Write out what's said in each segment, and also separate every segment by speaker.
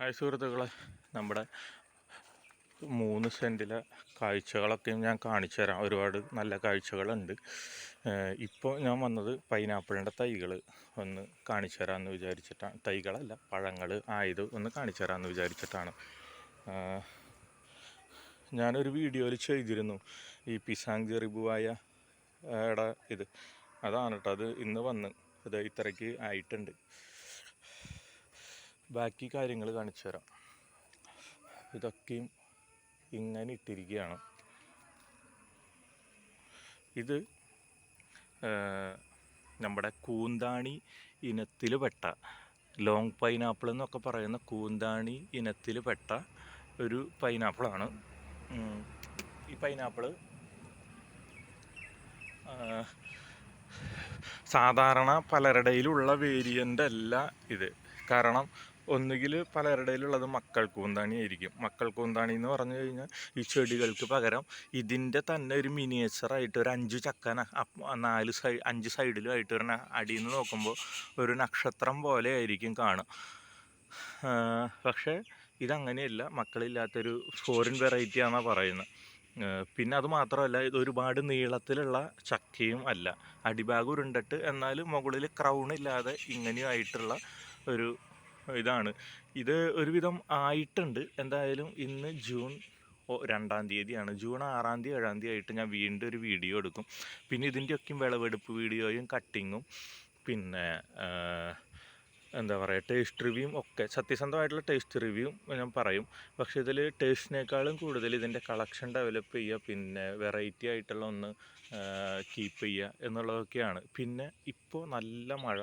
Speaker 1: Hi സുഹൃത്തുക്കളെ. നമ്മുടെ മൂന്ന് സെന്റിലെ കാഴ്ചകളൊക്കെ ഞാൻ കാണിച്ചു തരാം. ഒരുപാട് നല്ല കാഴ്ചകളുണ്ട്. ഇപ്പോൾ ഞാൻ വന്നത് പൈനാപ്പിളിന്റെ തൈകൾ ഒന്ന് കാണിച്ചു തരാമെന്ന് വിചാരിച്ചിട്ടാണ് തൈകളല്ല പഴങ്ങൾ ആയത് ഒന്ന് കാണിച്ചു തരാമെന്ന് വിചാരിച്ചിട്ടാണ്. ഞാനൊരു വീഡിയോയിൽ ചെയ്തിരുന്നു. ഈ പിസാങ് ജെറിബുവായ ഇത്. അതാണ് കേട്ടോ അത് ഇന്ന് വന്ന് ഇത് ഇത്രയ്ക്ക് ആയിട്ടുണ്ട്. ബാക്കി കാര്യങ്ങൾ കാണിച്ചു തരാം. ഇതൊക്കെയും ഇങ്ങനെ ഇട്ടിരിക്കുകയാണ്. ഇത് നമ്മുടെ കൂന്താണി ഇനത്തിൽ പെട്ട ലോങ് പൈനാപ്പിൾ എന്നൊക്കെ പറയുന്ന കൂന്താണി ഇനത്തിൽ പെട്ട ഒരു പൈനാപ്പിളാണ് ഈ പൈനാപ്പിൾ സാധാരണ പലരുടെയിലുള്ള വേരിയന്റ് അല്ല ഇത്. കാരണം ഒന്നുകിൽ പലരുടെയിലുള്ളത് മക്കൾ കൂന്താണി ആയിരിക്കും മക്കൾ കൂന്താണി എന്ന് പറഞ്ഞു കഴിഞ്ഞാൽ ഈ ചെടികൾക്ക് പകരം ഇതിന്റെ തന്നെ ഒരു മിനിയേച്ചറായിട്ട് ഒരു അഞ്ച് ചക്കന നാല് സൈ അഞ്ച് സൈഡിലും ആയിട്ട് ഒരു അടിയിൽ നിന്ന് നോക്കുമ്പോൾ ഒരു നക്ഷത്രം പോലെ ആയിരിക്കും കാണും പക്ഷേ ഇതങ്ങനെയല്ല. മക്കളില്ലാത്തൊരു ഫോറിൻ വെറൈറ്റി ആണെന്നാണ് പറയുന്നത്. പിന്നെ അത് മാത്രമല്ല ഇത് ഒരുപാട് നീളത്തിലുള്ള ചക്കയും അല്ല. അടിഭാഗം ഉരുണ്ടിട്ട് എന്നാൽ മുകളിൽ ക്രൗൺ ഇല്ലാതെ ഇങ്ങനെയായിട്ടുള്ള ഒരു ഇതാണ്. ഇത് ഒരുവിധം ആയിട്ടുണ്ട്. എന്തായാലും ഇന്ന് ജൂൺ രണ്ടാം തീയതിയാണ്. ജൂൺ ആറാം തീയതി ഏഴാം തീയതി ആയിട്ട് ഞാൻ വീണ്ടും ഒരു വീഡിയോ എടുക്കും. പിന്നെ ഇതിന്റെയൊക്കെ വിളവെടുപ്പ് വീഡിയോയും കട്ടിങ്ങും പിന്നെ എന്താ പറയുക ടേസ്റ്റ് റിവ്യൂവും ഒക്കെ. സത്യസന്ധമായിട്ടുള്ള ടേസ്റ്റ് റിവ്യൂ ഞാൻ പറയും. പക്ഷേ ഇതിൽ ടേസ്റ്റിനേക്കാളും കൂടുതൽ ഇതിന്റെ കളക്ഷൻ ഡെവലപ്പ് ചെയ്യുക പിന്നെ വെറൈറ്റി ആയിട്ടുള്ള ഒന്ന് കീപ്പ് ചെയ്യുക എന്നുള്ളതൊക്കെയാണ്. പിന്നെ ഇപ്പോൾ നല്ല മഴ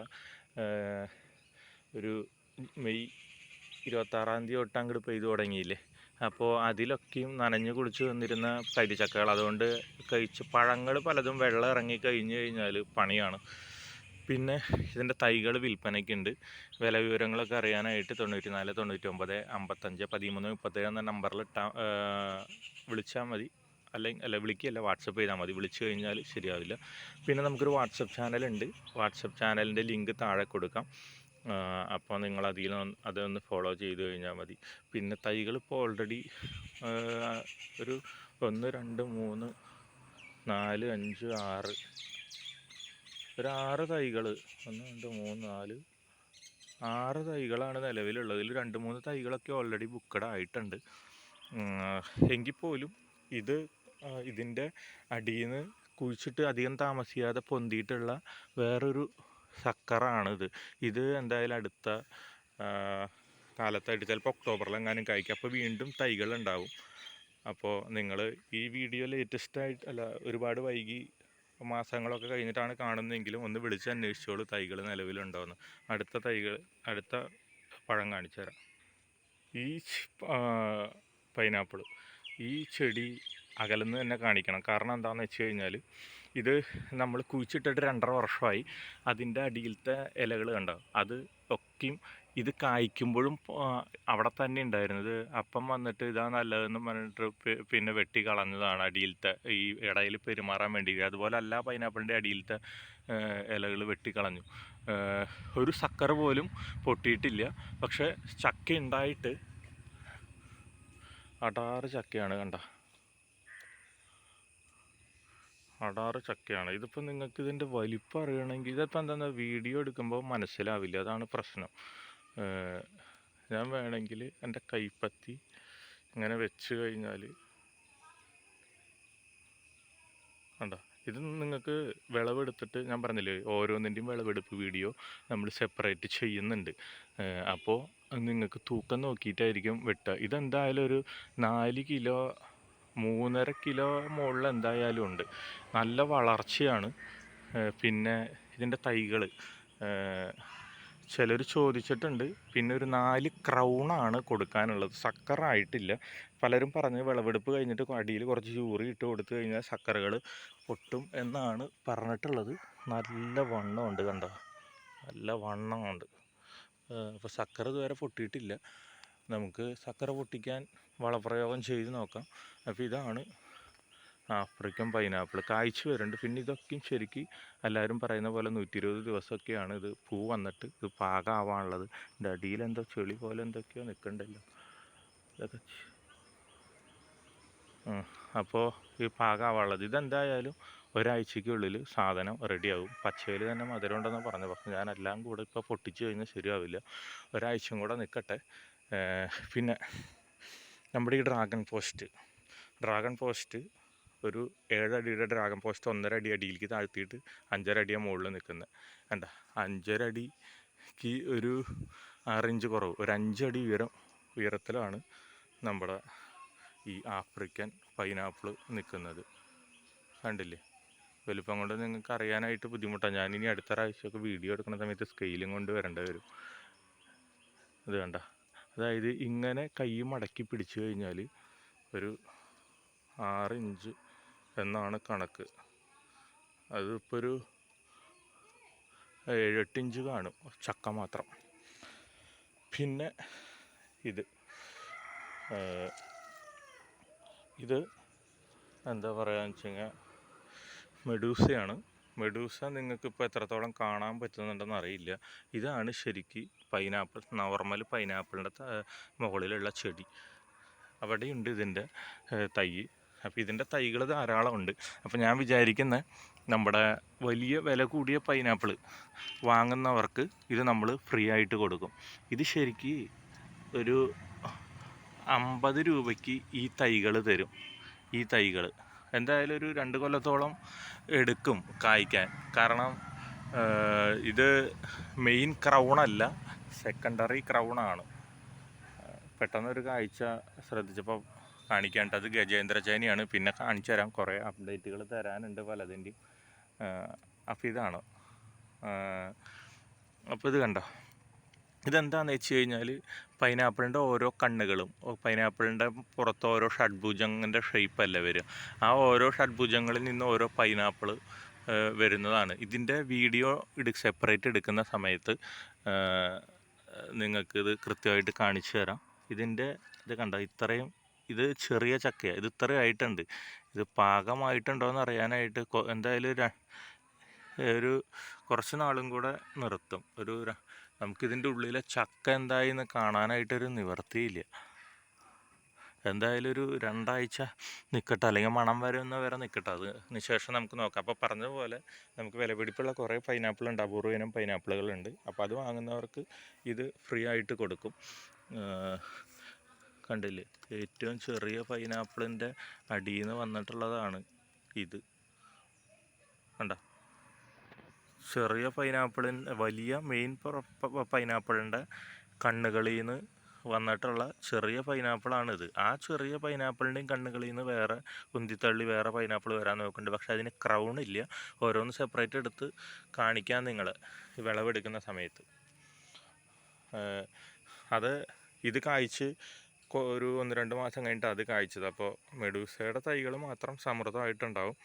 Speaker 1: ഒരു മെയ് ഇരുപത്താറാം തീയതി തൊട്ട് അങ്ങോട്ട് പെയ്തു തുടങ്ങിയില്ലേ? അപ്പോൾ അതിലൊക്കെയും നനഞ്ഞു കുളിച്ച് വന്നിരുന്ന കരിച്ചക്കകൾ അതുകൊണ്ട് കഴിച്ച് പഴങ്ങൾ പലതും വെള്ളം ഇറങ്ങി കഴിഞ്ഞു കഴിഞ്ഞാൽ പണിയാണ്. പിന്നെ ഇതിന്റെ തൈകൾ വിൽപ്പനയ്ക്കുണ്ട്. വില വിവരങ്ങളൊക്കെ അറിയാനായിട്ട് തൊണ്ണൂറ്റി നാല് തൊണ്ണൂറ്റി ഒമ്പത് അമ്പത്തഞ്ച് പതിമൂന്ന് മുപ്പത്തേഴ് എന്ന നമ്പറിൽ വിളിച്ചാൽ മതി. അല്ലെങ്കിൽ അല്ല വിളിക്കുകയല്ല വാട്സപ്പ് ചെയ്താൽ മതി. വിളിച്ചു കഴിഞ്ഞാൽ ശരിയാവില്ല. പിന്നെ നമുക്കൊരു വാട്സപ്പ് ചാനലുണ്ട്. വാട്സപ്പ് ചാനലിന്റെ ലിങ്ക് താഴെ കൊടുക്കാം. അപ്പോൾ നിങ്ങൾ അതിൽ അതൊന്ന് ഫോളോ ചെയ്ത് കഴിഞ്ഞാൽ മതി. പിന്നെ തൈകൾ ഇപ്പോൾ ഓൾറെഡി ഒരു ഒന്ന് രണ്ട് മൂന്ന് നാല് അഞ്ച് ആറ്. ഒരു ആറ് തൈകൾ ഒന്ന് രണ്ട് മൂന്ന് നാല്. ആറ് തൈകളാണ് നിലവിലുള്ളത്. ഇതിൽ രണ്ട് മൂന്ന് തൈകളൊക്കെ ഓൾറെഡി ബുക്കഡ് ആയിട്ടുണ്ട്. എങ്കിൽ പോലും ഇത് ഇതിന്റെ അടിയിൽ നിന്ന് കുഴിച്ചിട്ട് അധികം താമസിയാതെ പൊന്തിയിട്ടുള്ള വേറൊരു സക്കറാണിത് ഇത് എന്തായാലും അടുത്ത കാലത്തായിട്ട് ചിലപ്പോൾ ഒക്ടോബറിലെങ്ങാനും കായ്ക്കും അപ്പോൾ വീണ്ടും തൈകൾ ഉണ്ടാവും അപ്പോൾ നിങ്ങൾ ഈ വീഡിയോ ലേറ്റസ്റ്റ് ആയിട്ട് അല്ല ഒരുപാട് വൈകി മാസങ്ങളൊക്കെ കഴിഞ്ഞിട്ടാണ് കാണുന്നതെങ്കിലും ഒന്ന് വിളിച്ച് അന്വേഷിച്ചോളൂ തൈകൾ നിലവിലുണ്ടോയെന്ന് അടുത്ത തൈകൾ അടുത്ത പഴം കാണിച്ചു തരാം. ഈ പൈനാപ്പിൾ ഈ ചെടി അകലെന്ന് തന്നെ കാണിക്കണം. കാരണം എന്താണെന്ന് വെച്ച് കഴിഞ്ഞാൽ ഇത് നമ്മൾ കുഴിച്ചിട്ടിട്ട് രണ്ടര വർഷമായി അതിന്റെ അടിയിലത്തെ ഇലകൾ കണ്ടോ? അത് ഒക്കെയും ഇത് കായ്ക്കുമ്പോഴും അവിടെ തന്നെ ഉണ്ടായിരുന്നത്. അപ്പം വന്നിട്ട് ഇതാ നല്ലതെന്ന് പറഞ്ഞിട്ട് പിന്നെ വെട്ടി കളഞ്ഞതാണ് അടിയിലത്തെ ഈ ഇടയിൽ പെരുമാറാൻ വേണ്ടി. അതുപോലെ അല്ല പൈനാപ്പിളിന്റെ അടിയിലത്തെ ഇലകൾ വെട്ടിക്കളഞ്ഞു കളഞ്ഞു. ഒരു സക്കർ പോലും പൊട്ടിയിട്ടില്ല. പക്ഷേ ചക്ക ഉണ്ടായിട്ട് അടാറ് ചക്കയാണ് കണ്ട? അടാറ് ചക്കയാണ്. ഇതിപ്പോൾ നിങ്ങൾക്ക് ഇതിന്റെ വലിപ്പം അറിയണമെങ്കിൽ ഇതിപ്പോൾ എന്താ വീഡിയോ എടുക്കുമ്പോൾ മനസ്സിലാവില്ല. അതാണ് പ്രശ്നം. ഞാൻ വേണമെങ്കിൽ എന്റെ കൈപ്പത്തി ഇങ്ങനെ വെച്ച് കഴിഞ്ഞാൽ ഇത് നിങ്ങൾക്ക് വിളവെടുത്തിട്ട് ഞാൻ പറഞ്ഞില്ലേ ഓരോന്നിന്റെയും വിളവെടുപ്പ് വീഡിയോ നമ്മൾ സെപ്പറേറ്റ് ചെയ്യുന്നുണ്ട്. അപ്പോൾ നിങ്ങൾക്ക് തൂക്കം നോക്കിയിട്ടായിരിക്കും വെട്ടുക. ഇതെന്തായാലും ഒരു നാല് കിലോ മൂന്നര കിലോ മുകളിൽ എന്തായാലും ഉണ്ട്. നല്ല വളർച്ചയാണ്. പിന്നെ ഇതിന്റെ തൈകൾ ചിലർ ചോദിച്ചിട്ടുണ്ട്. പിന്നെ ഒരു നാല് ക്രൗണാണ് കൊടുക്കാനുള്ളത്. സക്കറായിട്ടില്ല പലരും പറഞ്ഞ് വിളവെടുപ്പ് കഴിഞ്ഞിട്ട് അടിയിൽ കുറച്ച് യൂറി ഇട്ട് കൊടുത്തു കഴിഞ്ഞാൽ സക്കറുകൾ പൊട്ടും എന്നാണ് പറഞ്ഞിട്ടുള്ളത്. നല്ല വണ്ണമുണ്ട് കണ്ടോ? നല്ല വണ്ണമുണ്ട്. അപ്പോൾ സക്കര ഇതുവരെ പൊട്ടിയിട്ടില്ല. നമുക്ക് സക്കര പൊട്ടിക്കാൻ വളപ്രയോഗം ചെയ്ത് നോക്കാം. അപ്പോൾ ഇതാണ് ആഫ്രിക്കൻ പൈനാപ്പിൾ. കായ്ച്ചു വരുന്നുണ്ട് പിന്നെ ഇതൊക്കെയും ശരിക്ക് എല്ലാവരും പറയുന്ന പോലെ നൂറ്റി ഇരുപത് ദിവസമൊക്കെയാണ് ഇത് പൂ വന്നിട്ട് ഇത് പാകമാവാനുള്ളത് ഇതിന്റെ അടിയിൽ എന്തോ ചെളി പോലെ എന്തൊക്കെയോ നിൽക്കണ്ടല്ലോ. ഇതൊക്കെ അപ്പോൾ ഈ പാകമാവാനുള്ളത് ഇതെന്തായാലും ഒരാഴ്ചയ്ക്കുള്ളിൽ സാധനം റെഡിയാവും പച്ചയിൽ തന്നെ മധുരം ഉണ്ടെന്ന് പറഞ്ഞു പക്ഷേ ഞാൻ എല്ലാം കൂടെ ഇപ്പോൾ പൊട്ടിച്ച് കഴിഞ്ഞാൽ ശരിയാവില്ല. ഒരാഴ്ചയും കൂടെ നിൽക്കട്ടെ. പിന്നെ നമ്മുടെ ഈ ഡ്രാഗൺ പോസ്റ്റ് ഡ്രാഗൺ പോസ്റ്റ് ഒരു ഏഴടിയുടെ ഡ്രാഗൺ പോസ്റ്റ് ഒന്നര അടി അടിയിലേക്ക് താഴ്ത്തിയിട്ട് അഞ്ചര അടിയാണ് മുകളിൽ നിൽക്കുന്നത് കണ്ട അഞ്ചര അടിക്ക് ഒരു ആറിഞ്ച് കുറവ്. ഒരു അഞ്ചടി ഉയരം ഉയരത്തിലാണ് നമ്മുടെ ഈ ആഫ്രിക്കൻ പൈനാപ്പിൾ നിൽക്കുന്നത്. കണ്ടില്ലേ? വലിപ്പം കൊണ്ട് നിങ്ങൾക്ക് അറിയാനായിട്ട് ബുദ്ധിമുട്ടാണ് ഞാനിനി അടുത്ത പ്രാവശ്യമൊക്കെ വീഡിയോ എടുക്കുന്ന സമയത്ത് സ്കെയിലും കൊണ്ട് വരേണ്ടി വരും. ഇത് കണ്ട? അതായത് ഇങ്ങനെ കൈ മടക്കി പിടിച്ചു കഴിഞ്ഞാൽ ഒരു ആറ് ഇഞ്ച് എന്നാണ് കണക്ക്. അതിപ്പോൾ ഒരു ഏഴെട്ട് ഇഞ്ച് കാണും ചക്ക മാത്രം. പിന്നെ ഇത് ഇത് എന്താ പറയുക വെച്ച് കഴിഞ്ഞാൽ മെഡൂസയാണ്. മെഡൂസ നിങ്ങൾക്ക് ഇപ്പോൾ എത്രത്തോളം കാണാൻ പറ്റുന്നുണ്ടെന്ന് അറിയില്ല. ഇതാണ് ശരിക്ക് പൈനാപ്പിൾ നോർമൽ പൈനാപ്പിളിന്റെ മുകളിലുള്ള ചെടി. അവിടെയുണ്ട് ഇതിന്റെ തൈ. അപ്പോൾ ഇതിന്റെ തൈകൾ ധാരാളമുണ്ട്. അപ്പോൾ ഞാൻ വിചാരിക്കുന്നത് നമ്മുടെ വലിയ വില കൂടിയ പൈനാപ്പിൾ വാങ്ങുന്നവർക്ക് ഇത് നമ്മൾ ഫ്രീ ആയിട്ട് കൊടുക്കും. ഇത് ശരിക്ക് ഒരു അമ്പത് രൂപയ്ക്ക് ഈ തൈകൾ തരും. ഈ തൈകൾ എന്തായാലും ഒരു രണ്ട് കൊല്ലത്തോളം എടുക്കും കായ്ക്കാൻ. കാരണം ഇത് മെയിൻ ക്രൗണല്ല സെക്കൻഡറി ക്രൗണാണ് പെട്ടെന്നൊരു കാഴ്ച ശ്രദ്ധിച്ചപ്പോൾ കാണിക്കേണ്ടത് ഗജേന്ദ്ര ചേനിയാണ്. പിന്നെ കാണിച്ചു തരാം കുറേ അപ്ഡേറ്റുകൾ തരാനുണ്ട് പലതിന്റെയും. അപ്പോൾ ഇതാണ്. അപ്പോൾ ഇത് കണ്ടോ? ഇതെന്താണെന്ന് വെച്ച് കഴിഞ്ഞാൽ പൈനാപ്പിളിന്റെ ഓരോ കണ്ണുകളും പൈനാപ്പിളിന്റെ പുറത്ത് ഓരോ ഷഡ്ഭുജങ്ങളുടെ ഷേപ്പല്ല വരിക. ആ ഓരോ ഷഡ്ഭുജങ്ങളിൽ നിന്ന് ഓരോ പൈനാപ്പിൾ വരുന്നതാണ്. ഇതിന്റെ വീഡിയോ എടു സെപ്പറേറ്റ് എടുക്കുന്ന സമയത്ത് നിങ്ങൾക്ക് ഇത് കൃത്യമായിട്ട് കാണിച്ചു തരാം. ഇതിന്റെ ഇത് കണ്ട? ഇത്രയും ഇത് ചെറിയ ചക്കയാണ് ഇത് ഇത്രയും ആയിട്ടുണ്ട്. ഇത് പാകമായിട്ടുണ്ടോ എന്ന് അറിയാനായിട്ട് എന്തായാലും ഒരു കുറച്ച് നാളും കൂടെ നിർത്തും. ഒരു നമുക്കിതിന്റെ ഉള്ളിലെ ചക്ക എന്തായിന്ന് കാണാനായിട്ടൊരു നിവർത്തിയില്ല എന്തായാലും ഒരു രണ്ടാഴ്ച നിൽക്കട്ടെ അല്ലെങ്കിൽ മണം വരുന്ന വരെ നിൽക്കട്ടെ അത് ശേഷം നമുക്ക് നോക്കാം. അപ്പോൾ പറഞ്ഞ പോലെ നമുക്ക് വിലപിടിപ്പുള്ള കുറേ പൈനാപ്പിൾ ഉണ്ട്. അപൂർവ ഇനം പൈനാപ്പിളുകളുണ്ട് അപ്പോൾ അത് വാങ്ങുന്നവർക്ക് ഇത് ഫ്രീ ആയിട്ട് കൊടുക്കും. കണ്ടില്ലേ? ഏറ്റവും ചെറിയ പൈനാപ്പിളിന്റെ അടിയിൽ നിന്ന് വന്നിട്ടുള്ളതാണ് ഇത്. കണ്ട? ചെറിയ പൈനാപ്പിളിൻ വലിയ മെയിൻ പൈനാപ്പിളിന്റെ കണ്ണുകളിൽ നിന്ന് വന്നിട്ടുള്ള ചെറിയ പൈനാപ്പിളാണിത് ആ ചെറിയ പൈനാപ്പിളിന്റെയും കണ്ണുകളിൽ നിന്ന് വേറെ കുന്തിത്തള്ളി വേറെ പൈനാപ്പിൾ വരാൻ നോക്കുന്നുണ്ട്. പക്ഷെ അതിന് ക്രൗൺ ഇല്ല. ഓരോന്ന് സെപ്പറേറ്റ് എടുത്ത് കാണിക്കാൻ നിങ്ങൾ വിളവെടുക്കുന്ന സമയത്ത്. അത് ഇത് കായ്ച്ച് ഒരു ഒന്ന് രണ്ട് മാസം കഴിഞ്ഞിട്ട് അത് കായ്ച്ചത്. അപ്പോൾ മെഡൂസയുടെ തൈകൾ മാത്രം സമൃദ്ധമായിട്ടുണ്ടാവും.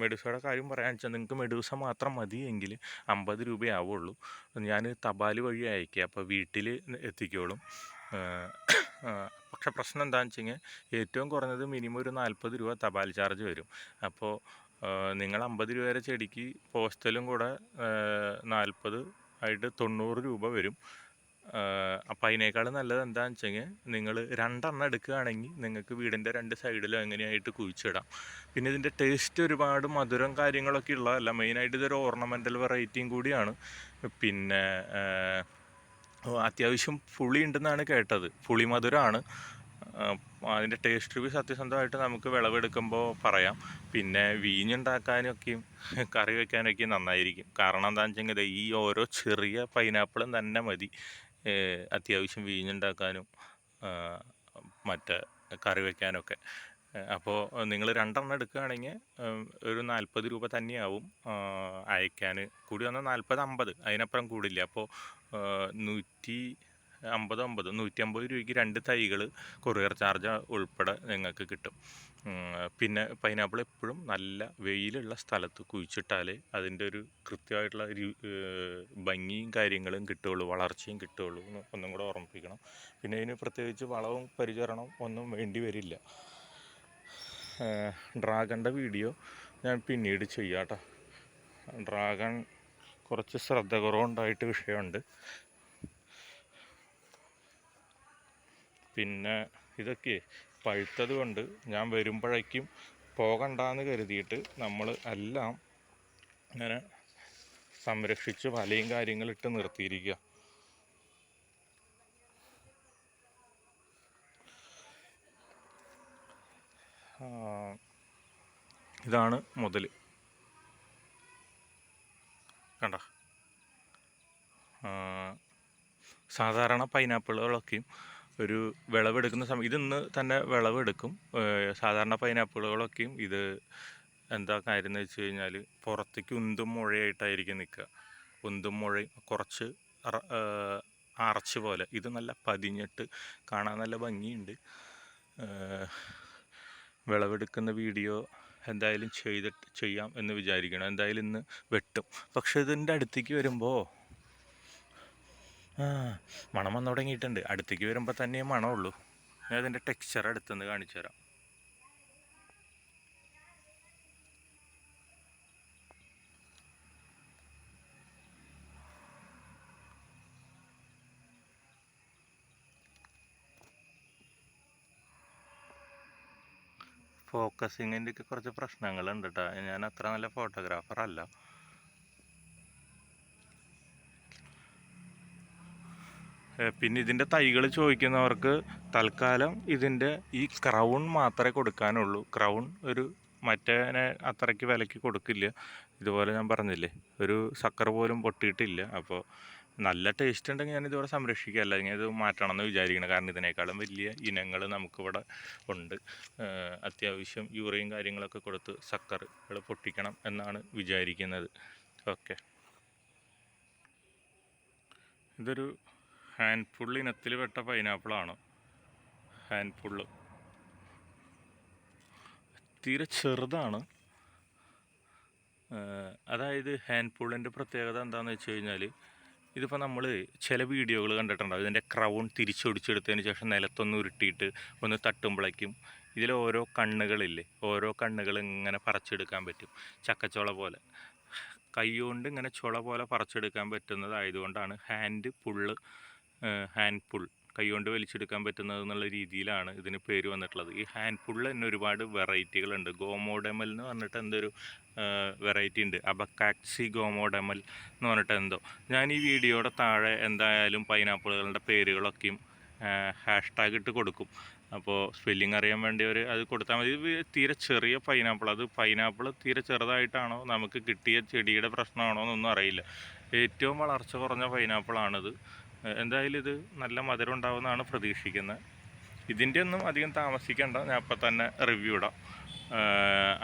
Speaker 1: മെഡൂസയുടെ കാര്യം പറയാമെന്ന് വെച്ചാൽ നിങ്ങൾക്ക് മെഡൂസ മാത്രം മതി എങ്കിൽ അമ്പത് രൂപയാവുള്ളൂ. ഞാൻ തപാൽ വഴി അയക്കുക അപ്പോൾ വീട്ടിൽ എത്തിക്കോളും. പക്ഷെ പ്രശ്നം എന്താണെന്ന് വെച്ച് കഴിഞ്ഞാൽ ഏറ്റവും കുറഞ്ഞത് മിനിമം ഒരു നാൽപ്പത് രൂപ തപാൽ ചാർജ് വരും. അപ്പോൾ നിങ്ങൾ അമ്പത് രൂപ വരെ ചെടിക്ക് പോസ്റ്റലും കൂടെ നാൽപ്പത് ആയിട്ട് തൊണ്ണൂറ് രൂപ വരും. അപ്പോൾ അതിനേക്കാൾ നല്ലത് എന്താണെന്ന് കഴിഞ്ഞാൽ നിങ്ങൾ രണ്ടെണ്ണം എടുക്കുകയാണെങ്കിൽ നിങ്ങൾക്ക് വീടിന്റെ രണ്ട് സൈഡിലും എങ്ങനെയായിട്ട് കുഴിച്ചിടാം. പിന്നെ ഇതിന്റെ ടേസ്റ്റ് ഒരുപാട് മധുരം കാര്യങ്ങളൊക്കെ ഉള്ളതല്ല. മെയിനായിട്ട് ഇതൊരു ഓർണമെന്റൽ വെറൈറ്റിയും കൂടിയാണ്. പിന്നെ അത്യാവശ്യം പുളി ഉണ്ടെന്നാണ് കേട്ടത്. പുളി മധുരമാണ് അതിന്റെ ടേസ്റ്റ് റിവ്യൂ സത്യസന്ധമായിട്ട് നമുക്ക് വിളവെടുക്കുമ്പോൾ പറയാം. പിന്നെ വീഞ്ഞുണ്ടാക്കാനൊക്കെയും കറി വെക്കാനൊക്കെയും നന്നായിരിക്കും. കാരണം എന്താണെന്ന് വെച്ചെങ്കിൽ ഈ ഓരോ ചെറിയ പൈനാപ്പിളും തന്നെ മതി. അത്യാവശ്യം വീഞ്ഞുണ്ടാക്കാനും മറ്റ് കറി വെക്കാനൊക്കെ. അപ്പോൾ നിങ്ങൾ രണ്ടെണ്ണം എടുക്കുകയാണെങ്കിൽ ഒരു നാൽപ്പത് രൂപ തന്നെയാവും അയക്കാൻ കൂടി വന്നാൽ നാൽപ്പത് അമ്പത് അതിനപ്പുറം കൂടില്ല. അപ്പോൾ നൂറ്റി അമ്പത് അമ്പത് നൂറ്റി അമ്പത് രൂപയ്ക്ക് രണ്ട് തൈകൾ കൊറിയർ ചാർജ് ഉൾപ്പെടെ നിങ്ങൾക്ക് കിട്ടും. പിന്നെ പൈനാപ്പിൾ എപ്പോഴും നല്ല വെയിലുള്ള സ്ഥലത്ത് കുഴിച്ചിട്ടാൽ അതിന്റെ ഒരു കൃത്യമായിട്ടുള്ള ഒരു ഭംഗിയും കാര്യങ്ങളും കിട്ടുകയുള്ളൂ വളർച്ചയും കിട്ടുകയുള്ളൂ എന്ന് ഒന്നും കൂടെ ഓർമ്മിപ്പിക്കണം. പിന്നെ ഇതിന് പ്രത്യേകിച്ച് വളവും പരിചരണവും ഒന്നും വേണ്ടി വരില്ല. ഡ്രാഗണിന്റെ വീഡിയോ ഞാൻ പിന്നീട് ചെയ്യാം കേട്ടോ. ഡ്രാഗൺ കുറച്ച് ശ്രദ്ധ കുറവുണ്ടായിട്ട് വിഷയമുണ്ട്. പിന്നെ ഇതൊക്കെ പഴുത്തത് കൊണ്ട് ഞാൻ വരുമ്പോഴേക്കും പോകണ്ടെന്ന് കരുതിയിട്ട് നമ്മൾ എല്ലാം ഇങ്ങനെ സംരക്ഷിച്ച് വലയും കാര്യങ്ങളിട്ട് നിർത്തിയിരിക്കുക ഇതാണ് മുതൽ കണ്ട? സാധാരണ പൈനാപ്പിളുകളൊക്കെയും ഒരു വിളവെടുക്കുന്ന സമയം ഇതിന്ന് തന്നെ വിളവെടുക്കും. സാധാരണ പൈനാപ്പിളുകളൊക്കെയും ഇത് എന്താ കാര്യം എന്ന് വെച്ച് കഴിഞ്ഞാൽ പുറത്തേക്ക് ഉന്തും മുഴയായിട്ടായിരിക്കും നിൽക്കുക ഉന്തും മുഴയും കുറച്ച് അറ- അറച്ച് പോലെ. ഇത് നല്ല പതിഞ്ഞിട്ട് കാണാൻ നല്ല ഭംഗിയുണ്ട്. വിളവെടുക്കുന്ന വീഡിയോ എന്തായാലും ചെയ്തിട്ട് ചെയ്യാം എന്ന് വിചാരിക്കണം. എന്തായാലും ഇന്ന് വെട്ടും. പക്ഷേ ഇതിന്റെ അടുത്തേക്ക് വരുമ്പോൾ ആ മണം വന്നു തുടങ്ങിയിട്ടുണ്ട്. അടുത്തേക്ക് വരുമ്പോൾ തന്നെ മണമുള്ളൂ. ഞാൻ അതിന്റെ ടെക്സ്ചർ അടുത്തുനിന്ന് കാണിച്ചു തരാം. ഫോക്കസിങ്ങിന്റെയൊക്കെ കുറച്ച് പ്രശ്നങ്ങളുണ്ട് കേട്ടോ ഞാൻ അത്ര നല്ല ഫോട്ടോഗ്രാഫർ അല്ല ഏ, പിന്നെ ഇതിന്റെ തൈകൾ ചോദിക്കുന്നവർക്ക് തൽക്കാലം ഇതിന്റെ ഈ ക്രൗൺ മാത്രമേ കൊടുക്കാനുള്ളൂ. ക്രൗൺ ഒരു മറ്റേനെ അത്രയ്ക്ക് വിലയ്ക്ക് കൊടുക്കില്ല. ഇതുപോലെ ഞാൻ പറഞ്ഞില്ലേ ഒരു സക്കർ പോലും പൊട്ടിയിട്ടില്ല. അപ്പോൾ നല്ല ടേസ്റ്റ് ഉണ്ടെങ്കിൽ ഞാൻ ഇതുപോലെ സംരക്ഷിക്കുക അല്ലെങ്കിൽ ഇത് മാറ്റണം എന്ന് വിചാരിക്കണം കാരണം ഇതിനേക്കാളും വലിയ ഇനങ്ങൾ നമുക്കിവിടെ ഉണ്ട്. അത്യാവശ്യം യൂറിയും കാര്യങ്ങളൊക്കെ കൊടുത്ത് സക്കറുകൾ പൊട്ടിക്കണം എന്നാണ് വിചാരിക്കുന്നത്. ഓക്കെ. ഇതൊരു ഹാൻഡ് പുൾ ഇനത്തിൽ പെട്ട പൈനാപ്പിളാണ് ഹാൻഡ് പുള്ള് തീരെ ചെറുതാണ്. അതായത് ഹാൻഡ് പുള്ളിന്റെ പ്രത്യേകത എന്താണെന്ന് വെച്ച് കഴിഞ്ഞാൽ ഇതിപ്പോൾ നമ്മൾ ചില വീഡിയോകൾ കണ്ടിട്ടുണ്ടാവും. ഇതിന്റെ ക്രൗൺ തിരിച്ചൊടിച്ചെടുത്തതിന് ശേഷം നിലത്തൊന്ന് ഉരുട്ടിയിട്ട് ഒന്ന് തട്ടുമ്പോഴേക്കും ഇതിൽ ഓരോ കണ്ണുകളില്ലേ ഓരോ കണ്ണുകൾ ഇങ്ങനെ പറിച്ചെടുക്കാൻ പറ്റും. ചക്കച്ചോള പോലെ. കൈ കൊണ്ട് ഇങ്ങനെ ചുള പോലെ പറിച്ചെടുക്കാൻ പറ്റുന്നതായതുകൊണ്ടാണ് ഹാൻഡ് പുള്ള് ഹാൻഡ് പുൾ കൈകൊണ്ട് വലിച്ചെടുക്കാൻ പറ്റുന്നത് എന്നുള്ള രീതിയിലാണ് ഇതിന് പേര് വന്നിട്ടുള്ളത്. ഈ ഹാൻഡ് പുള്ളിൽ തന്നെ ഒരുപാട് വെറൈറ്റികളുണ്ട്. ഗോമോഡെമൽ എന്ന് പറഞ്ഞിട്ട് എന്തൊരു വെറൈറ്റി ഉണ്ട്. അബക്കാക്സി ഗോമോഡെമൽ എന്ന് പറഞ്ഞിട്ട് എന്തോ. ഞാൻ ഈ വീഡിയോയുടെ താഴെ എന്തായാലും പൈനാപ്പിളുകളുടെ പേരുകളൊക്കെയും ഹാഷ്ടാഗ് ഇട്ട് കൊടുക്കും. അപ്പോൾ സ്പെല്ലിംഗ് അറിയാൻ വേണ്ടി വേണ്ടിയവർ അത് കൊടുത്താൽ മതി. തീരെ ചെറിയ പൈനാപ്പിൾ അത് പൈനാപ്പിൾ തീരെ ചെറുതായിട്ടാണോ നമുക്ക് കിട്ടിയ ചെടിയുടെ പ്രശ്നമാണോ എന്നൊന്നും അറിയില്ല. ഏറ്റവും വളർച്ച കുറഞ്ഞ പൈനാപ്പിളാണിത് എന്തായാലും ഇത് നല്ല മധുരം ഉണ്ടാവുമെന്നാണ് പ്രതീക്ഷിക്കുന്നത്. ഇതിന്റെ ഒന്നും അധികം താമസിക്കേണ്ട. ഞാൻ അപ്പം തന്നെ റിവ്യൂ ഇടാം.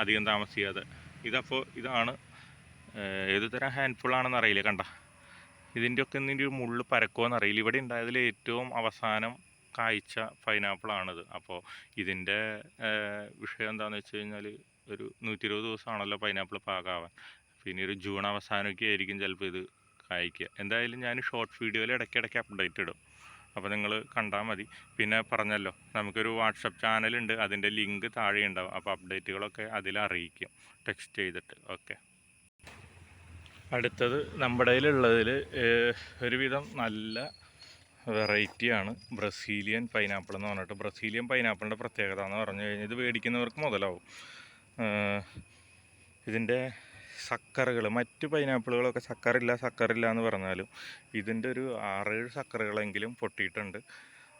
Speaker 1: അധികം താമസിക്കാതെ ഇതപ്പോൾ ഇതാണ് ഏത് തരം ഹാൻഡ്ഫുൾ ആണെന്ന് അറിയില്ല കണ്ട? ഇതിന്റെ ഒക്കെ ഇതിന്റെ ഒരു മുള്ള് പരക്കുമെന്ന് അറിയില്ല. ഇവിടെ ഉണ്ടായതിൽ ഏറ്റവും അവസാനം കായ്ച്ച പൈനാപ്പിളാണിത് അപ്പോൾ ഇതിന്റെ വിഷയം എന്താണെന്ന് വെച്ച് കഴിഞ്ഞാൽ ഒരു നൂറ്റി ഇരുപത് ദിവസമാണല്ലോ പൈനാപ്പിൾ പാകാവാൻ. പിന്നെ ഒരു ജൂൺ അവസാനമൊക്കെ ആയിരിക്കും ചിലപ്പോൾ ഇത് കായ്ക്കുക എന്തായാലും ഞാൻ ഷോർട്ട് വീഡിയോയിൽ ഇടയ്ക്കിടയ്ക്ക് അപ്ഡേറ്റ് ഇടും. അപ്പോൾ നിങ്ങൾ കണ്ടാൽ മതി. പിന്നെ പറഞ്ഞല്ലോ നമുക്കൊരു വാട്സപ്പ് ചാനലുണ്ട് അതിന്റെ ലിങ്ക് താഴെ ഉണ്ടാവും അപ്പോൾ അപ്ഡേറ്റുകളൊക്കെ അതിൽ അറിയിക്കും. ടെക്സ്റ്റ് ചെയ്തിട്ട്. ഓക്കെ അടുത്തത് നമ്മുടെ കയ്യിലുള്ളതിൽ ഒരുവിധം നല്ല വെറൈറ്റിയാണ് ബ്രസീലിയൻ പൈനാപ്പിൾ എന്ന് പറഞ്ഞിട്ട്. ബ്രസീലിയൻ പൈനാപ്പിളിന്റെ പ്രത്യേകത എന്ന് പറഞ്ഞു കഴിഞ്ഞാൽ ഇത് മേടിക്കുന്നവർക്ക് മുതലാവും. ഇതിന്റെ സക്കറുകൾ മറ്റ് പൈനാപ്പിളുകളൊക്കെ സക്കറില്ല സക്കറില്ല എന്ന് പറഞ്ഞാലും ഇതിന്റെ ഒരു ആറേഴ് സക്കറുകളെങ്കിലും പൊട്ടിയിട്ടുണ്ട്.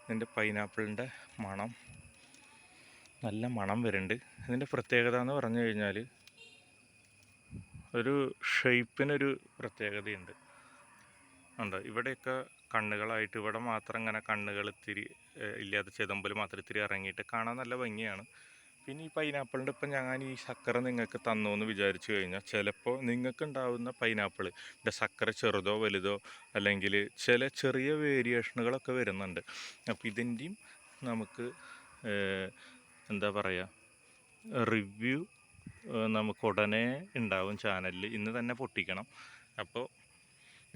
Speaker 1: ഇതിന്റെ പൈനാപ്പിളിന്റെ മണം നല്ല മണം വരുന്നുണ്ട്. ഇതിന്റെ പ്രത്യേകത എന്ന് പറഞ്ഞു കഴിഞ്ഞാൽ ഒരു ഷെയ്പ്പിനൊരു പ്രത്യേകതയുണ്ട്. ഉണ്ട് ഇവിടെയൊക്കെ കണ്ണുകളായിട്ട് ഇവിടെ മാത്രം ഇങ്ങനെ കണ്ണുകൾ ഇത്തിരി ഇല്ലാത്ത ഇല്ലാതെ ചെതമ്പൽ മാത്രം ഇത്തിരി ഇറങ്ങിയിട്ട് കാണാൻ നല്ല ഭംഗിയാണ്. പിന്നെ ഈ പൈനാപ്പിളിന്റെ ഇപ്പം ഞാൻ ഈ സക്കര നിങ്ങൾക്ക് തന്നു എന്ന് വിചാരിച്ചു കഴിഞ്ഞാൽ ചിലപ്പോൾ നിങ്ങൾക്ക് ഉണ്ടാവുന്ന പൈനാപ്പിളിന്റെ സക്കര ചെറുതോ വലുതോ അല്ലെങ്കിൽ ചില ചെറിയ വേരിയേഷനുകളൊക്കെ വരുന്നുണ്ട്. അപ്പോൾ ഇതിന്റെയും നമുക്ക് എന്താ പറയുക റിവ്യൂ നമുക്ക് ഉടനെ ഉണ്ടാവും ചാനലിൽ ഇന്ന് തന്നെ പൊട്ടിക്കണം. അപ്പോൾ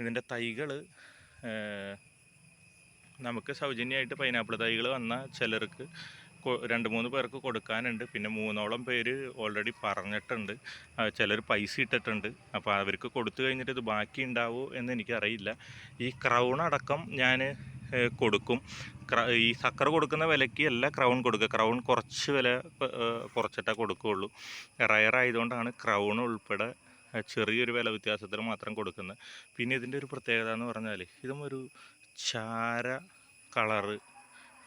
Speaker 1: ഇതിന്റെ തൈകൾ നമുക്ക് സൗജന്യമായിട്ട് പൈനാപ്പിൾ തൈകൾ വന്നാൽ ചിലർക്ക് രണ്ട് മൂന്ന് പേർക്ക് കൊടുക്കാനുണ്ട്. പിന്നെ മൂന്നോളം പേര് ഓൾറെഡി പറഞ്ഞിട്ടുണ്ട്. ചിലർ പൈസ ഇട്ടിട്ടുണ്ട്. അപ്പോൾ അവർക്ക് കൊടുത്തു കഴിഞ്ഞിട്ട് ഇത് ബാക്കി ഉണ്ടാവുമോ എന്ന് എനിക്കറിയില്ല. ഈ ക്രൗൺ അടക്കം ഞാൻ കൊടുക്കും. ഈ സക്കർ കൊടുക്കുന്ന വിലയ്ക്ക് അല്ല ക്രൗൺ കൊടുക്കുക. ക്രൗൺ കുറച്ച് വില കുറച്ചിട്ടേ കൊടുക്കുകയുള്ളൂ. റയർ ആയതുകൊണ്ടാണ് ക്രൗൺ ഉൾപ്പെടെ ചെറിയൊരു വില വ്യത്യാസത്തിൽ മാത്രം കൊടുക്കുന്നത്. പിന്നെ ഇതിന്റെ ഒരു പ്രത്യേകത എന്ന് പറഞ്ഞാൽ ഇതും ഒരു ചാര കളറ്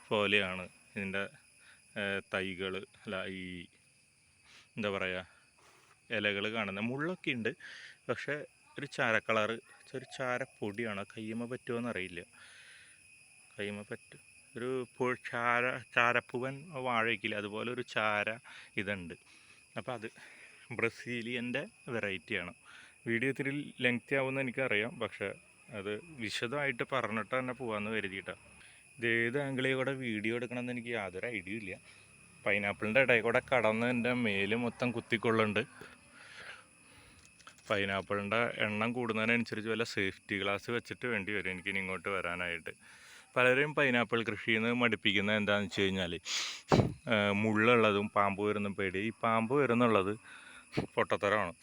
Speaker 1: പോലെയാണ് ഇതിന്റെ തൈകൾ അല്ല ഈ എന്താ പറയുക ഇലകൾ കാണുന്നത് മുള്ളൊക്കെ ഉണ്ട് പക്ഷേ ഒരു ചാര കളറ് ഒരു ചാരപ്പൊടിയാണ്? കയ്യമ്മ പറ്റുമോ എന്നറിയില്ല കയ്യുമ്മ പറ്റും. ഒരു ചാര ചാരപ്പൂവൻ വാഴയ്ക്കില്ല അതുപോലെ ഒരു ചാര ഇതുണ്ട്. അപ്പോൾ അത് ബ്രസീലിയന്റെ വെറൈറ്റിയാണ്. വീഡിയോ ഇത്തിരി ലെങ്തി ആവുമെന്ന് എനിക്കറിയാം. പക്ഷേ അത് വിശദമായിട്ട് പറഞ്ഞിട്ട് തന്നെ പോകാമെന്ന് കരുതിയിട്ടാണ് ഇത് ഏത് ആംഗിളിൽ കൂടെ വീഡിയോ എടുക്കണമെന്ന് എനിക്ക് യാതൊരു ഐഡിയ ഇല്ല. പൈനാപ്പിളിന്റെ ഇടയിൽ കൂടെ കടന്ന് എന്റെ മേൽ മൊത്തം കുത്തിക്കൊള്ളുന്നുണ്ട്. പൈനാപ്പിളിന്റെ എണ്ണം കൂടുന്നതിനനുസരിച്ച് വല്ല സേഫ്റ്റി ഗ്ലാസ് വെച്ചിട്ട് വേണ്ടി വരും എനിക്ക് ഇനി ഇങ്ങോട്ട് വരാനായിട്ട്. പലരെയും പൈനാപ്പിൾ കൃഷിയിൽ നിന്ന് മടുപ്പിക്കുന്നത് എന്താണെന്ന് വെച്ച് കഴിഞ്ഞാൽ മുള്ളുള്ളതും പാമ്പ് വരുന്നതും പേടി. ഈ പാമ്പ് വരുന്നുള്ളത് പൊട്ടത്തരമാണ്.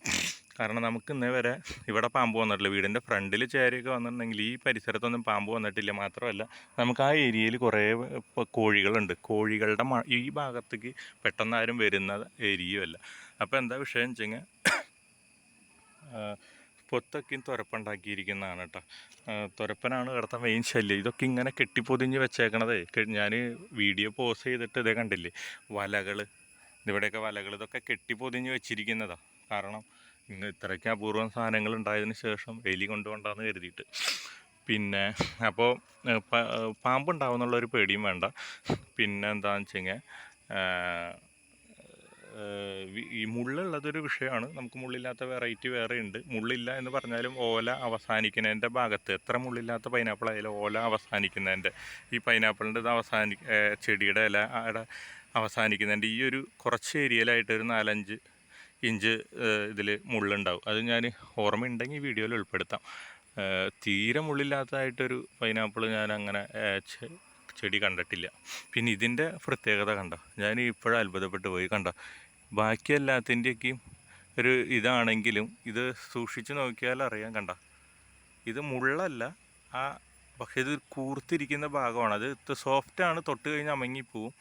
Speaker 1: കാരണം നമുക്ക് ഇന്നേ വരെ ഇവിടെ പാമ്പ് വന്നിട്ടില്ല. വീടിന്റെ ഫ്രണ്ടിൽ ചേരിയൊക്കെ വന്നിട്ടുണ്ടെങ്കിൽ ഈ പരിസരത്തൊന്നും പാമ്പ് വന്നിട്ടില്ല മാത്രമല്ല നമുക്ക് ആ ഏരിയയിൽ കുറേ കോഴികളുണ്ട്. കോഴികളുടെ ഈ ഭാഗത്തേക്ക് പെട്ടെന്ന് ആരും വരുന്ന ഏരിയയുമല്ല അപ്പോൾ എന്താ വിഷയം വെച്ച് കഴിഞ്ഞാൽ പൊത്തൊക്കെയും തുരപ്പുണ്ടാക്കിയിരിക്കുന്നതാണ് കേട്ടോ തുരപ്പനാണ് ഇവിടുത്തെ മെയിൻ ശല്യം. ഇതൊക്കെ ഇങ്ങനെ കെട്ടിപ്പൊതിഞ്ഞ് വെച്ചേക്കണതേ. ഞാൻ വീഡിയോ പോസ് ചെയ്തിട്ട് ഇതേ കണ്ടില്ലേ? വലകൾ ഇവിടെയൊക്കെ വലകൾ ഇതൊക്കെ കെട്ടിപ്പൊതിഞ്ഞ് വെച്ചിരിക്കുന്നതാണ് കാരണം ഇന്ന് ഇത്രയ്ക്ക് അപൂർവം സാധനങ്ങൾ ഉണ്ടായതിന് ശേഷം എലി കൊണ്ടുപോകണ്ടെന്ന് കരുതിയിട്ട്. പിന്നെ അപ്പോൾ പാമ്പുണ്ടാവുന്നുള്ള ഒരു പേടിയും വേണ്ട. പിന്നെ എന്താണെന്ന് വെച്ച് കഴിഞ്ഞാൽ ഈ മുള്ളുള്ളതൊരു വിഷയമാണ്. നമുക്ക് മുള്ളില്ലാത്ത വെറൈറ്റി വേറെ ഉണ്ട്. മുള്ളില്ല എന്ന് പറഞ്ഞാലും ഓല അവസാനിക്കുന്നതിന്റെ ഭാഗത്ത് എത്ര മുള്ളില്ലാത്ത പൈനാപ്പിൾ ആയാലും ഓല അവസാനിക്കുന്നതിന്റെ ഈ പൈനാപ്പിളിന്റെ ഇത് അവസാനി ചെടിയുടെ ഇല അവിടെ അവസാനിക്കുന്നതിന്റെ ഈ ഒരു കുറച്ച് ഏരിയയിലായിട്ട് ഒരു നാലഞ്ച് ഇഞ്ച് ഇതിൽ മുള്ളുണ്ടാവും. അത് ഞാൻ ഓർമ്മയുണ്ടെങ്കിൽ വീഡിയോയിൽ ഉൾപ്പെടുത്താം. തീരെ മുള്ളില്ലാത്തതായിട്ടൊരു പൈനാപ്പിൾ ഞാൻ അങ്ങനെ ചെടി കണ്ടിട്ടില്ല. പിന്നെ ഇതിന്റെ പ്രത്യേകത കണ്ടോ? ഞാൻ ഇപ്പോഴും അത്ഭുതപ്പെട്ട് പോയി. കണ്ടോ? ബാക്കി എല്ലാത്തിന്റെയൊക്കെയും ഒരു ഇതാണെങ്കിലും ഇത് സൂക്ഷിച്ച് നോക്കിയാൽ അറിയാം. കണ്ട? ഇത് മുള്ളല്ല. ആ പക്ഷേ ഇത് കൂർത്തിരിക്കുന്ന ഭാഗമാണ്. അത് സോഫ്റ്റാണ് തൊട്ട് കഴിഞ്ഞാൽ അമങ്ങിപ്പോവും.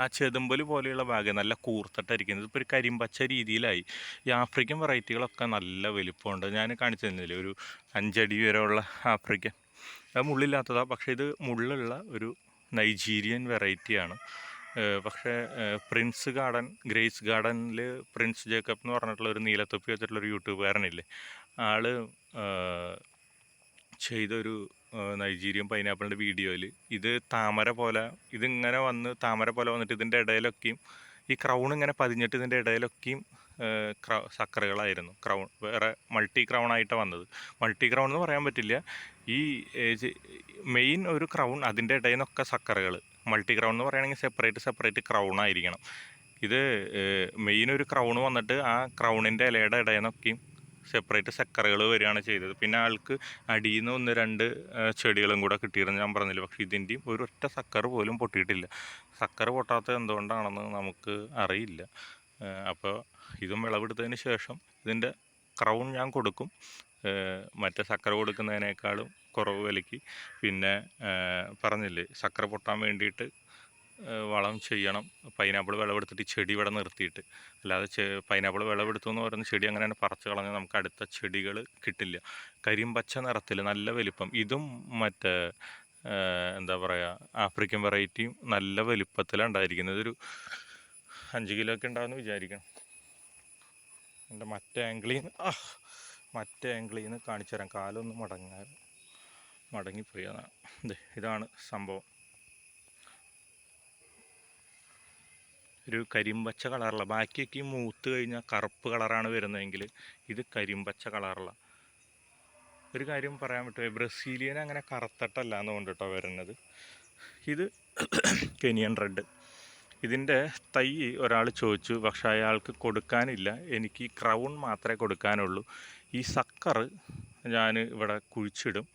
Speaker 1: ആ ചെതുമ്പൽ പോലെയുള്ള ഭാഗം നല്ല കൂർത്തിട്ടായിരിക്കുന്നത്. ഇപ്പോൾ ഒരു കരിമ്പച്ച രീതിയിലായി. ഈ ആഫ്രിക്കൻ വെറൈറ്റികളൊക്കെ നല്ല വലിപ്പമുണ്ട്. ഞാൻ കാണിച്ചു തന്നില്ലേ? ഒരു അഞ്ചടി വരെയുള്ള ആഫ്രിക്കൻ. അത് മുള്ളില്ലാത്തതാണ് പക്ഷേ ഇത് മുള്ളുള്ള ഒരു നൈജീരിയൻ വെറൈറ്റിയാണ്. പക്ഷേ പ്രിൻസ് ഗാർഡൻ ഗ്രേസ് ഗാർഡനിൽ പ്രിൻസ് ജേക്കബ് എന്ന് പറഞ്ഞിട്ടുള്ള ഒരു നീലത്തൊപ്പി വെച്ചിട്ടുള്ള ഒരു യൂട്യൂബുകാരനില്ലേ? ആൾ ചെയ്തൊരു നൈജീരിയൻ പൈനാപ്പിളിന്റെ വീഡിയോയിൽ ഇത് താമര പോലെ ഇതിങ്ങനെ വന്ന് താമര പോലെ വന്നിട്ട് ഇതിന്റെ ഇടയിലൊക്കെയും ഈ ക്രൗൺ ഇങ്ങനെ പതിഞ്ഞിട്ട് ഇതിന്റെ ഇടയിലൊക്കെയും സക്കറുകളായിരുന്നു ക്രൗൺ വേറെ മൾട്ടി ക്രൗൺ ആയിട്ടാണ് വന്നത്. മൾട്ടി ക്രൗൺ എന്ന് പറയാൻ പറ്റില്ല. ഈ മെയിൻ ഒരു ക്രൗൺ അതിന്റെ ഇടയിൽ നിന്നൊക്കെ സക്കറുകൾ മൾട്ടി ക്രൗൺ എന്ന് പറയുകയാണെങ്കിൽ സെപ്പറേറ്റ് സെപ്പറേറ്റ് ക്രൗൺ ആയിരിക്കണം. ഇത് മെയിൻ ഒരു ക്രൗൺ വന്നിട്ട് ആ ക്രൗണിന്റെ ഇലയുടെ ഇടയിൽ നിന്നൊക്കെയും സെപ്പറേറ്റ് സെക്കറുകൾ വരികയാണ് ചെയ്തത്. പിന്നെ ആൾക്ക് അടിയിൽ നിന്ന് ഒന്ന് രണ്ട് ചെടികളും കൂടെ കിട്ടിയിരുന്നു ഞാൻ പറഞ്ഞില്ല. പക്ഷേ ഇതിന്റെയും ഒരു ഒറ്റ സക്കർ പോലും പൊട്ടിയിട്ടില്ല. സക്കർ പൊട്ടാത്തത് എന്തുകൊണ്ടാണെന്ന് നമുക്ക് അറിയില്ല. അപ്പോൾ ഇതും വിളവെടുത്തതിന് ശേഷം ഇതിന്റെ ക്രൗൺ ഞാൻ കൊടുക്കും. മറ്റേ സക്കര കൊടുക്കുന്നതിനേക്കാളും കുറവ് വിലയ്ക്ക്. പിന്നെ പറഞ്ഞില്ലേ സക്കര പൊട്ടാൻ വേണ്ടിയിട്ട് വളം ചെയ്യണം. പൈനാപ്പിൾ വിളവെടുത്തിട്ട് ചെടി ഇവിടെ നിർത്തിയിട്ട്. അല്ലാതെ പൈനാപ്പിൾ വിളവെടുത്തു എന്ന് പറയുന്ന ചെടി അങ്ങനെ പറിച്ച് കളഞ്ഞാൽ നമുക്ക് അടുത്ത ചെടികൾ കിട്ടില്ല. കരിമ്പച്ച നിറത്തിൽ നല്ല വലിപ്പം. ഇതും മറ്റേ എന്താ പറയുക ആഫ്രിക്കൻ വെറൈറ്റിയും നല്ല വലിപ്പത്തിലാണ് ഉണ്ടായിരിക്കുന്നത്. ഒരു അഞ്ച് കിലോ ഒക്കെ ഉണ്ടാവുമെന്ന് വിചാരിക്കണം. എന്റെ മറ്റേ ആംഗിളിൽ നിന്ന് മറ്റേ ആംഗിളിൽ നിന്ന് കാണിച്ചു തരാം. കാലൊന്ന് മടങ്ങാൻ മടങ്ങിപ്പോയി അതാണ് ഇതാണ് സംഭവം. ഒരു കരിമ്പച്ച കളറുള്ള ബാക്കിയൊക്കെ ഈ മൂത്ത് കഴിഞ്ഞാൽ കറുപ്പ് കളറാണ് വരുന്നതെങ്കിൽ ഇത് കരിമ്പച്ച കളറുള്ള ഒരു കാര്യം പറയാൻ പറ്റുമോ? ബ്രസീലിയൻ അങ്ങനെ കറുത്തട്ടല്ല എന്നുകൊണ്ട് കേട്ടോ വരുന്നത്. ഇത് കെനിയൻ റെഡ്. ഇതിന്റെ തൈ ഒരാൾ ചോദിച്ചു പക്ഷെ അയാൾക്ക് കൊടുക്കാനില്ല. എനിക്ക് ക്രൗൺ മാത്രമേ കൊടുക്കാനുള്ളൂ. ഈ സക്കർ ഞാൻ ഇവിടെ കുഴിച്ചിടും.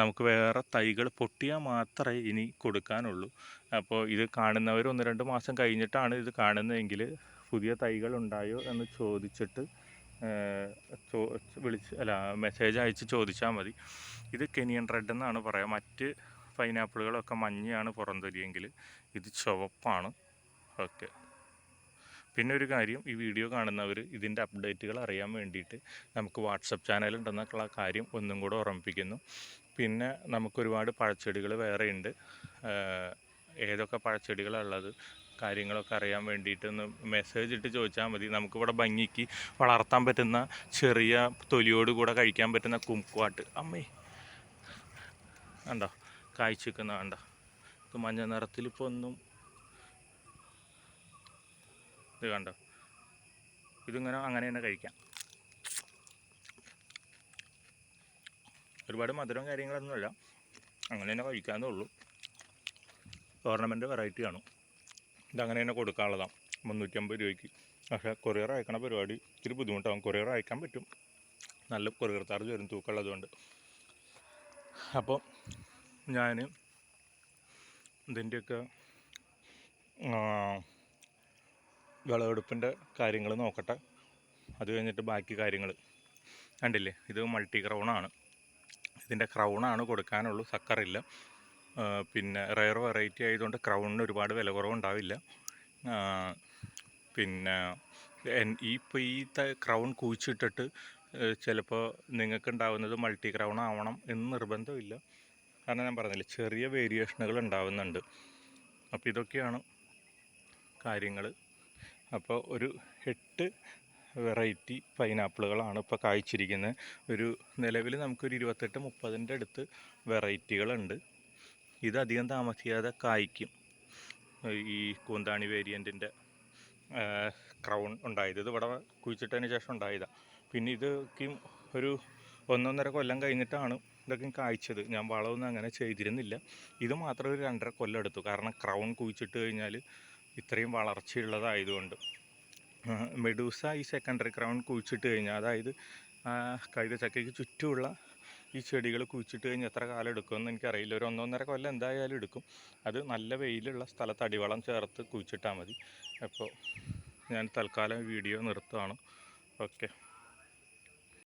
Speaker 1: നമുക്ക് വേറെ തൈകൾ പൊട്ടിയാൽ മാത്രമേ ഇനി കൊടുക്കാനുള്ളൂ. അപ്പോൾ ഇത് കാണുന്നവർ ഒന്ന് രണ്ട് മാസം കഴിഞ്ഞിട്ടാണ് ഇത് കാണുന്നതെങ്കിൽ പുതിയ തൈകൾ ഉണ്ടായോ എന്ന് ചോദിച്ചിട്ട് വിളിച്ച് അല്ല മെസ്സേജ് അയച്ച് ചോദിച്ചാൽ മതി. ഇത് കെനിയൻ റെഡ് എന്നാണ് പറയുക. മറ്റ് പൈനാപ്പിളുകളൊക്കെ മഞ്ഞയാണ് പുറംതൊലിയെങ്കിൽ ഇത് ചുവപ്പാണ്. ഓക്കെ. പിന്നെ ഒരു കാര്യം ഈ വീഡിയോ കാണുന്നവർ ഇതിന്റെ അപ്ഡേറ്റുകൾ അറിയാൻ വേണ്ടിയിട്ട് നമുക്ക് വാട്സപ്പ് ചാനൽ ഉണ്ടെന്നൊക്കെയുള്ള കാര്യം ഒന്നും കൂടെ ഓർമ്മിപ്പിക്കുന്നു പിന്നെ നമുക്കൊരുപാട് പഴച്ചെടികൾ വേറെയുണ്ട്. ഏതൊക്കെ പഴച്ചെടികളുള്ളത് കാര്യങ്ങളൊക്കെ അറിയാൻ വേണ്ടിയിട്ട് ഒന്ന് മെസ്സേജ് ഇട്ട് ചോദിച്ചാൽ മതി. നമുക്കിവിടെ ഭംഗിക്ക് വളർത്താൻ പറ്റുന്ന ചെറിയ തൊലിയോട് കൂടെ കഴിക്കാൻ പറ്റുന്ന കുംക്വാട്ട് അമ്മേ. കണ്ടോ? കായ്ച്ചിക്കുന്ന കണ്ടോ? ഇത് മഞ്ഞ നിറത്തിൽ ഇപ്പോൾ ഒന്നും ഇത് കണ്ടോ? ഇതിങ്ങനെ അങ്ങനെ തന്നെ കഴിക്കാം. ഒരുപാട് മധുരം കാര്യങ്ങളൊന്നുമില്ല അങ്ങനെ തന്നെ കഴിക്കാമെന്നേ ഉള്ളൂ. ഓർണമെന്റ് വെറൈറ്റിയാണ് ഇതങ്ങനെ തന്നെ കൊടുക്കാനുള്ളതാണ് മുന്നൂറ്റമ്പത് രൂപയ്ക്ക്. പക്ഷേ കൊറിയർ അയക്കണ പരിപാടി ഇത്തിരി ബുദ്ധിമുട്ടാകും കൊറിയർ അയക്കാൻ പറ്റും. നല്ല കൊറിയർ ചാർജ് വരും തൂക്കമുള്ളതുകൊണ്ട്. അപ്പോൾ ഞാൻ ഇതിന്റെയൊക്കെ വിളവെടുപ്പിന്റെ കാര്യങ്ങൾ നോക്കട്ടെ. അത് കഴിഞ്ഞിട്ട് ബാക്കി കാര്യങ്ങൾ കണ്ടില്ലേ? ഇത് മൾട്ടി ക്രൗണാണ് ഇതിന്റെ ക്രൗണാണ് കൊടുക്കാനുള്ളൂ സക്കറില്ല. പിന്നെ റയർ വെറൈറ്റി ആയതുകൊണ്ട് ക്രൗണിന് ഒരുപാട് വില കുറവുണ്ടാവില്ല. പിന്നെ ഇപ്പോൾ ഈ ക്രൗൺ കുഴിച്ചിട്ടിട്ട് ചിലപ്പോൾ നിങ്ങൾക്ക് ഉണ്ടാവുന്നത് മൾട്ടി ക്രൗൺ ആവണം എന്ന് നിർബന്ധമില്ല. കാരണം ഞാൻ പറഞ്ഞില്ല ചെറിയ വേരിയേഷനുകൾ ഉണ്ടാവുന്നുണ്ട്. അപ്പോൾ ഇതൊക്കെയാണ് കാര്യങ്ങൾ അപ്പോൾ ഒരു എട്ട് വെറൈറ്റി പൈനാപ്പിളുകളാണ് ഇപ്പോൾ കായ്ച്ചിരിക്കുന്നത് ഒരു നിലവിൽ നമുക്കൊരു ഇരുപത്തെട്ട് മുപ്പതിന്റെ അടുത്ത് വെറൈറ്റികളുണ്ട്. ഇത് അധികം താമസിയാതെ കായ്ക്കും. ഈ കൂന്താണി വേരിയന്റിന്റെ ക്രൗൺ ഉണ്ടായത്. ഇത് ഇവിടെ കുഴിച്ചിട്ടതിന് ശേഷം ഉണ്ടായതാണ് പിന്നെ ഇതൊക്കെയും ഒരു ഒന്നൊന്നര കൊല്ലം കഴിഞ്ഞിട്ടാണ് ഇതൊക്കെ കായ്ച്ചത്. ഞാൻ വളമൊന്നും അങ്ങനെ ചെയ്തിരുന്നില്ല. ഇത് മാത്രം ഒരു രണ്ടര കൊല്ലം എടുത്തു. കാരണം ക്രൗൺ കുഴിച്ചിട്ട് കഴിഞ്ഞാൽ ഇത്രയും വളർച്ചയുള്ളതായതുകൊണ്ട്. മെഡൂസ ഈ സെക്കൻഡറി ക്രൗൺ കുഴിച്ചിട്ട് കഴിഞ്ഞാൽ അതായത് ആ, കൈതച്ചക്കയ്ക്ക് ചുറ്റുമുള്ള ഈ ചെടികൾ കുഴിച്ചിട്ട് കഴിഞ്ഞാൽ എത്ര കാലം എടുക്കുമെന്ന് എനിക്കറിയില്ല. ഒരു ഒന്നൊന്നര കൊല്ലം എന്തായാലും എടുക്കും. അത് നല്ല വെയിലുള്ള സ്ഥലത്ത് അടിവളം ചേർത്ത് കുഴിച്ചിട്ടാൽ മതി. അപ്പോൾ ഞാൻ തൽക്കാലം വീഡിയോ നിർത്തുകയാണ് ഓക്കെ.